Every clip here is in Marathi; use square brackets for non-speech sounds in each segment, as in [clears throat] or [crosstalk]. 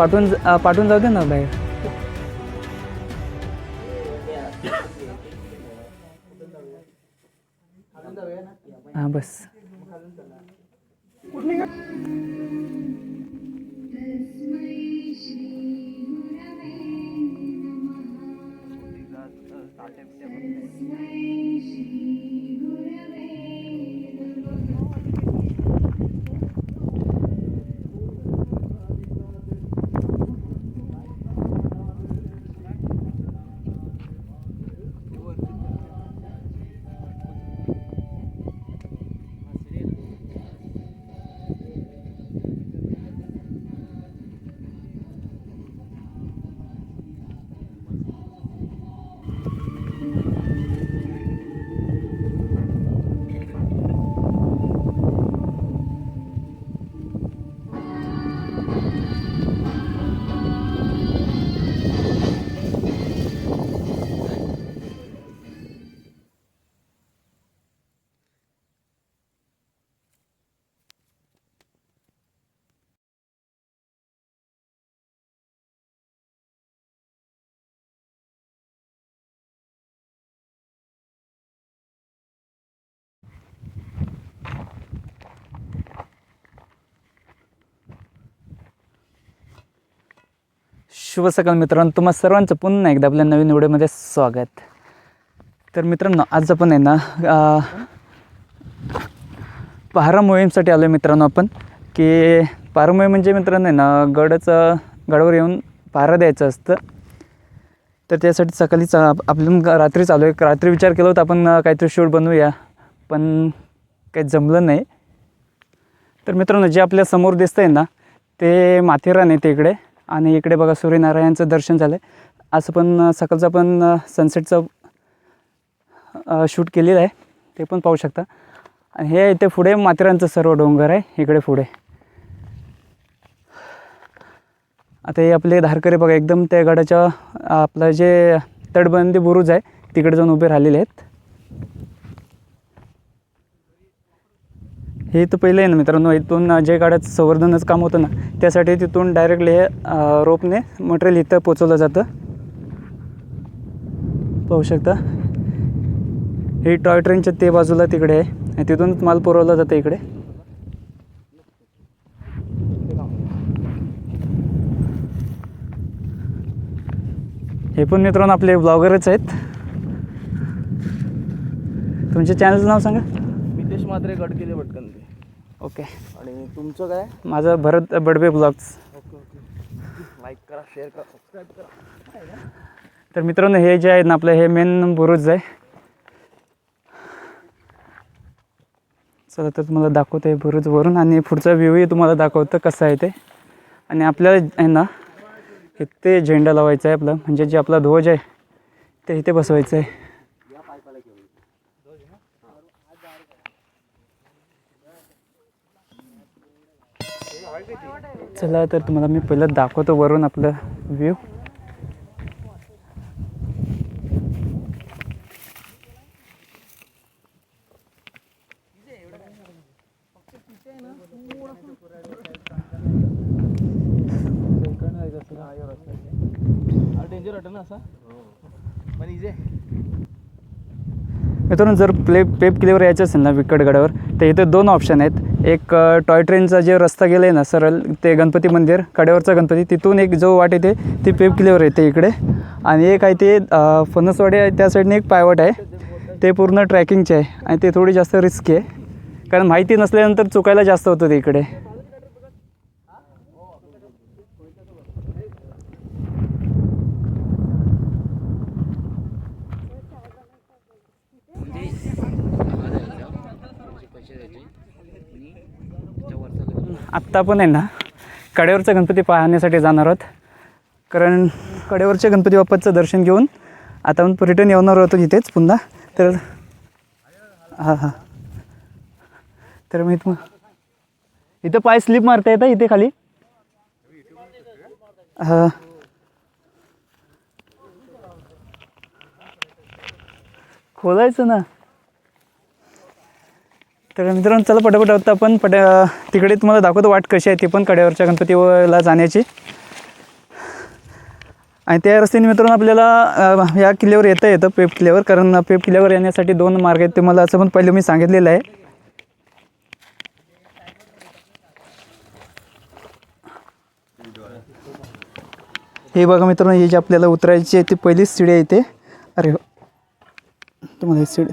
पाठवून पाठवून जाऊ दे ना बाहेर. शुभ सकाळ मित्रांनो. तुम्हा सर्वांचं पुन्हा एकदा आपल्या नवीन व्हिडिओमध्ये स्वागत. तर मित्रांनो आज आपण आहे ना पहारा मोहीमसाठी आलो आहे मित्रांनो आपण. की पहारा मोहीम म्हणजे मित्रांनो आहे ना गडाचं गडावर येऊन पहारा द्यायचं असतं. तर त्यासाठी सकाळीच आपण रात्री चालू आहे. रात्री विचार केला होता आपण काहीतरी शूट बनवूया. पण काही जमलं नाही. तर मित्रांनो जे आपल्यासमोर आहे ना ते माथेरान आहे ते इकडे. आणि इकडे बघा सूर्यनारायणचं दर्शन झालं आहे असं पण सकाळचं पण सनसेटचं शूट केलेलं आहे. ते पण पाहू शकता. आणि हे इथे पुढे माथेरानचं सर्व डोंगर आहे. इकडे पुढे. आता हे आपले धारकरे बघा एकदम त्या गडाच्या आपलं जे तटबंदी बुरुज आहे तिकडे जाऊन उभे राहिलेले आहेत. हे तर पहिलं आहे ना मित्रांनो. इथून जे गाड्याचं संवर्धनच काम होतं ना त्यासाठी तिथून डायरेक्टली हे रोपने मटेरियल इथं पोचवलं जातं. पाहू शकता. हे टॉय ट्रेनच्या ते बाजूला तिकडे आहे. आणि तिथूनच माल पुरवला जातं इकडे. हे पण मित्रांनो आपले ब्लॉगरच आहेत. तुमचे चॅनलचं नाव सांगा. मितेश मात्रे गडकिले भटकंती. भटकन ओके. आणि तुमचं काय? माझं Bharat Badbe blogs okay okay. Like करा शेअर करा सबस्क्राईब करा. तर मित्रांनो हे जे आहे ना आपलं हे मेन बुरुज आहे. चला तर तुम्हाला दाखवतो आहे बुरुज वरून आणि पुढचा व्ह्यूही तुम्हाला दाखवतं कसं आहे ते. आणि आपल्याला आहे ना इथे झेंडा लावायचा आहे आपला. म्हणजे जे आपला ध्वज आहे ते इथे बसवायचं आहे. चला तर तुम्हाला मी पहिलं दाखवतो वरून आपलं व्ह्यू डेंजर ना मित्रांनो जर प्ले पेप किल्ल्यावर यायचं असेल ना विकटगडावर तर इथे दोन ऑप्शन आहेत. एक टॉय ट्रेनचा जे रस्ता गेला आहे ना सरळ ते गणपती मंदिर कड्यावरचा गणपती तिथून एक जो वाट येते ती पेप किल्ल्यावर येते इकडे. आणि एक आहे ते फणसवाडी आहे त्या साईडने एक पायवाट आहे. ते पूर्ण ट्रॅकिंगचे आहे. आणि ते थोडी जास्त रिस्की आहे. कारण माहिती नसल्यानंतर चुकायला जास्त होतं ते इकडे. आत्ता पण आहे ना कडेवरचा गणपती पाहण्यासाठी जाणार आहोत. कारण कडेवरच्या गणपती बाप्पाचं दर्शन घेऊन आता आपण रिटर्न येणार होतो इथेच पुन्हा. तर हां हां. तर मी तुम इथं पाय स्लिप मारता येतं इथे खाली. हां. खोलायचं ना. तर मित्रांनो चला पटापट आता आपण पट तिकडे तुम्हाला दाखवतो वाट कशी आहे ती पण कड्यावरच्या गणपतीला जाण्याची. आणि त्या रस्त्याने मित्रांनो आपल्याला या किल्ल्यावर येता येतं पेप किल्ल्यावर कारण पेप किल्ल्यावर येण्यासाठी दोन मार्ग आहेत ते मला असं पण पहिले मी सांगितलेलं आहे. हे बघा मित्रांनो हे जे आपल्याला उतरायची आहे ती पहिलीच शिडी आहे ते अरे हो. तुम्हाला ही शिडी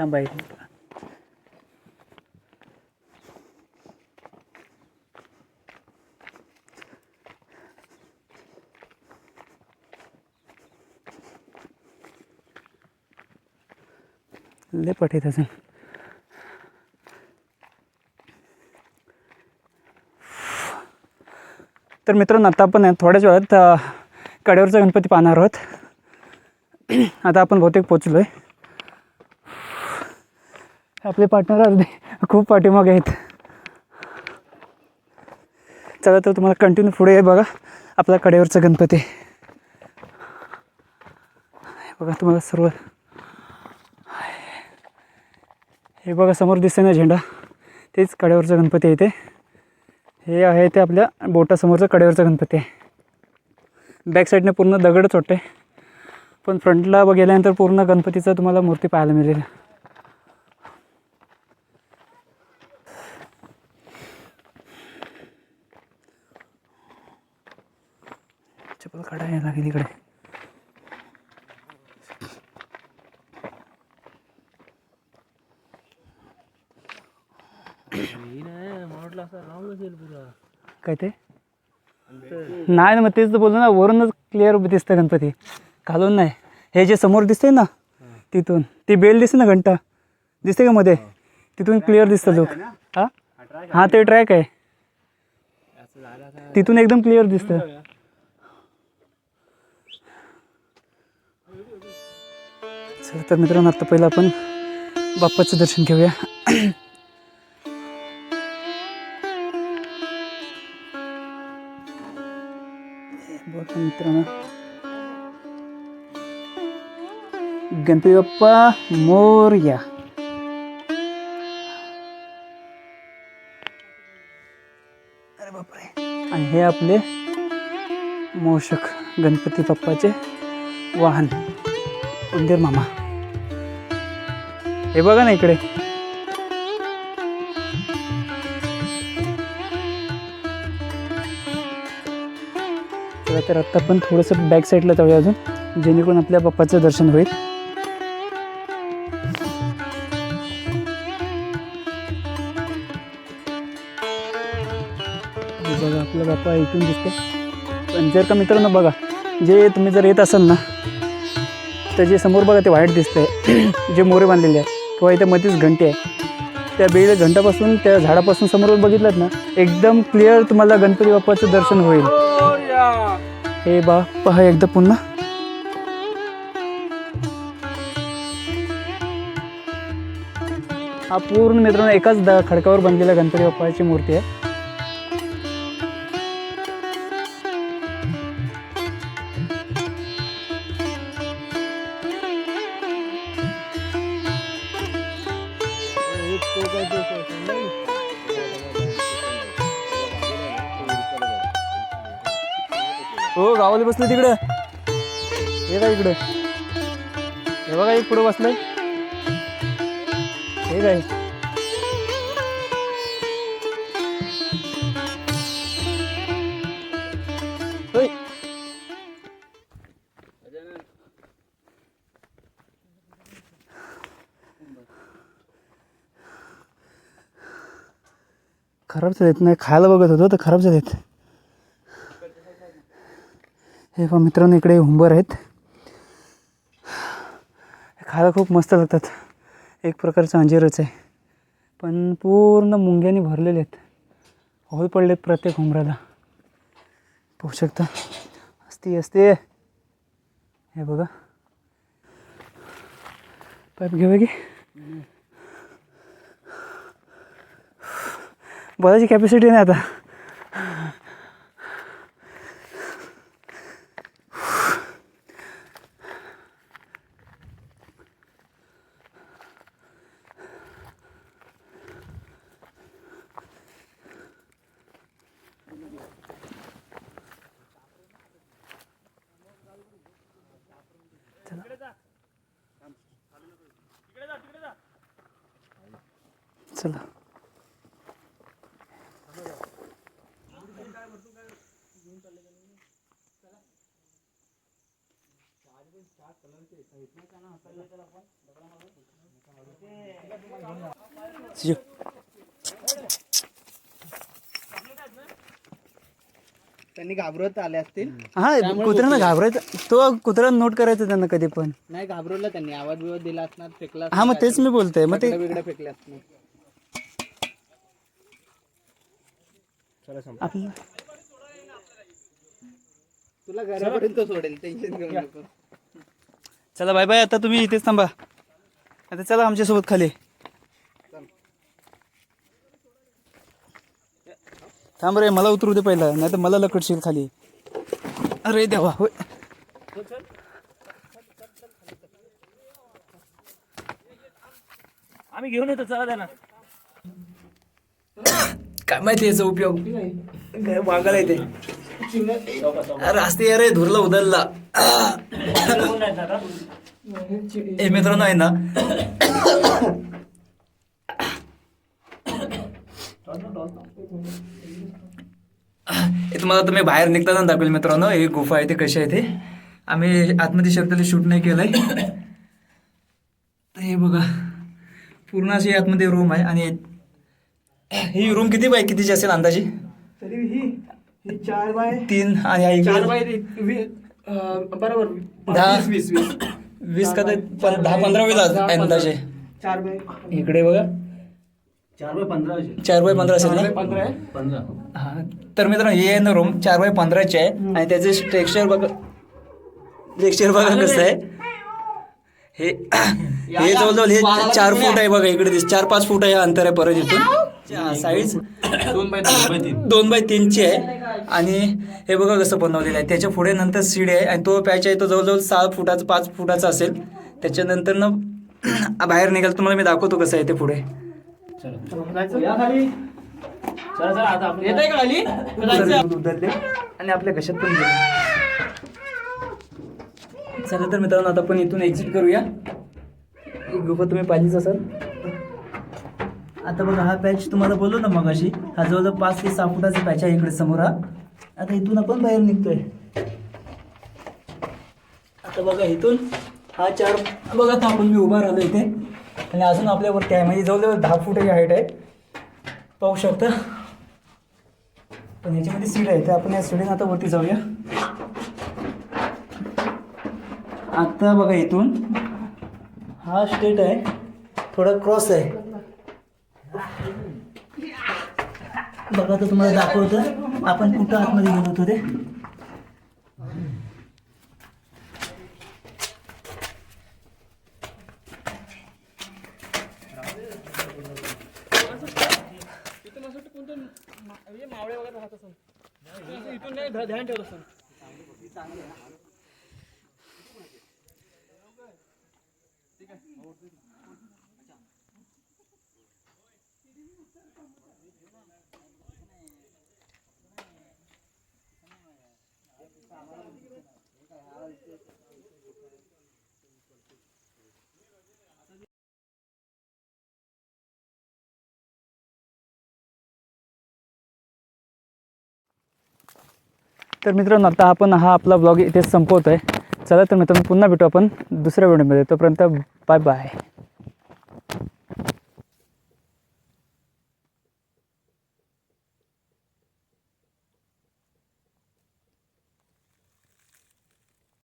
थांबा एक लय पट असेल. तर मित्रांनो आता आपण आहे थोड्याच वेळात कडेवरचा गणपती पाहणार आहोत. [clears throat] आता आपण बहुतेक पोचलो आहे आपले पार्टनर अर्धे खूप पाठीमागे आहेत. चला तर तुम्हाला कंटिन्यू पुढे आहे बघा आपला कडेवरचा गणपती. हे बघा तुम्हाला सर्व. हे बघा समोर दिसते ना झेंडा तेच कडेवरचा गणपती आहे ते. हे आहे ते आपल्या बोटासमोरचं कडेवरचा गणपती आहे. बॅक साईडने पूर्ण दगडच वाटते पण फ्रंटला गेल्यानंतर पूर्ण गणपतीचं तुम्हाला मूर्ती पाहायला मिळेल. चप्पल काढा यायला लागेल इकडे. काय ते? नाही ना मग तेच तर बोललो ना वरूनच क्लिअर दिसतं गणपती. खालून नाही. हे जे समोर दिसतंय ना तिथून. ती बेल दिसते ना घंटा. दिसते का मध्ये? तिथून क्लिअर दिसतं लोक हा? हा ते ट्रॅक आहे. तिथून एकदम क्लिअर दिसतं. चला तर मित्रांनो आता पहिलं आपण बाप्पाचं दर्शन घेऊया. मित्रांनो. गणपती बाप्पा मोर्या अरे बापरे. आणि हे आपले मोषक गणपती बाप्पाचे वाहन उंदीर मामा. हे बघा ना इकडे. तर आत्ता पण थोडंसं बॅक साईडला जाऊया अजून जेणेकरून आपल्या बाप्पाचं दर्शन होईल. बघा आपला बाप्पा इथून दिसते पण जर का मित्रांनो बघा जे तुम्ही जर येत असाल ना तर जे समोर बघा ते व्हाईट दिसतंय. [clears throat] जे मोरे बांधलेले आहेत. किंवा इथे मध्येच घंटे आहे. त्या बेळीला घंटापासून त्या झाडापासून समोर बघितलं ना एकदम क्लिअर तुम्हाला गणपती बाप्पाचं दर्शन होईल. हे बा पहा एकदा पुन्हा. हा पूर्ण मित्रांनो एकाच द खडकावर बनलेला गणपती बाप्पाची मूर्ती आहे. हो गावाला बसले तिकडे. हे काय इकडे? हे बघा एक पुढे बसलंय. हे काय? होय. खराब नाही खायला बघत होतो तर खराब झालेत. हे पहा मित्रांनो इकडे हुंबर आहेत. खायला खूप मस्त लागतात. एक प्रकारचं अंजीरच आहे. पण पूर्ण मुंग्याने भरलेले आहेत. होल पडलेत प्रत्येक हुंबराला पाहू शकता. असते असते. हे बघा. पाईप घेऊया की? बोलायची कॅपॅसिटी नाही आता चला शिजू. त्यांनी घाबरत आले असतील. हा कुत्र्यांना घाबरायचं. तो कुत्रा नोट करायचं त्यांना कधी पण. नाही घाबरवलं त्यांनी. आवाज बिवाज दिला असणार फेकला हा मग तेच मी बोलतोय. मग ते वेगळे फेकले असणार. आपलं तुला घरापर्यंत सोडेल टेन्शन घेऊ नको. चला बाय बाय आता तुम्ही इथेच थांबा. आता चला आमच्यासोबत खाली. थांब रे मला उतरू दे पहिला. नाही तर मला लकडशील खाली. अरे देवा होय. आम्ही घेऊन येतो चला त्यांना. काय माहिती याचा उपयोग? काय वागायला येते? रास्ते असते अरे धुरला उदलला ए मित्रांनो आहे ना? तुम्हाला तुम्ही बाहेर निघताना दाखवेल मित्रांनो. हे गुफा आहे ते कशी आहे ते? आम्ही आतमध्ये शब्दाला शूट नाही केलंय. तर हे बघा पूर्ण अशी आतमध्ये रूम आहे. आणि ही रूम किती बाय कितीची असेल अंदाजे? चार बाय तीन आणि हा चार बाय वी- अं, बरोबर. दहा वीस वीस वीस. वीस का ते दहा पंधरा वेळ दहा, अंदाजे चार बाय इकडे बघा. चार बाय पंधरा चार बाय पंधरा असेल ना? पंधरा आहे. पंधरा. हा. तर मित्रांनो हे आहे ना रूम चार बाय पंधराचे आहे. आणि त्याचे टेक्स्चर बघा. टेक्स्चर बघा कसं आहे. हे हे जवळजवळ हे चार फूट आहे बघा इकडे दिस चार पाच फूट आहे अंतर आहे परत इथून. साईज दोन बाय दोन बाय तीन. दोन बाय तीनची आहे. आणि हे बघा कसं बनवलेलं आहे. त्याच्या पुढे नंतर सीडी आहे. आणि तो पॅच आहे तो जवळजवळ सहा फुटाचा पाच फुटाचा असेल. त्याच्यानंतर ना [clears throat] बाहेर निघाल. तुम्हाला मी दाखवतो कसं आहे ते पुढे. आणि आपल्या कशात पण गेले. चला तर मित्रांनो आता आपण इथून एक्झिट करूया. गुफा तुम्ही पाहिलीच असाल. आता बघा हा पॅच तुम्हाला बोललो ना मग अशी हा जवळजवळ पाच ते सहा फुटाचा पॅच आहे इकडे समोर हा. आता इथून आपण बाहेर निघतोय. आता बघा इथून हा चार बघा आता आपण मी उभा राहिलो इथे. आणि अजून आपल्यावरती आहे म्हणजे जवळजवळ दहा फुटाची हाईट आहे. पाहू शकता. पण ह्याच्यामध्ये सीड आहे तर आपण या सीडीने आता वरती जाऊया. आता बघा इथून हा स्टेट आहे थोडा क्रॉस आहे. बघा तर तुम्हाला दाखवतं. आपण कुठं आतमध्ये गेलो होतो ते मावळे वगैरे राहत असेल इथून नाही ध्यान ठेवत असेल तर मित्रांनो आता आपण हा आपला ब्लॉग इथे संपवतो आहे चला तर मित्रांनो पुन्हा भेटू आपण दुसऱ्या व्हिडिओमध्ये तोपर्यंत बाय बाय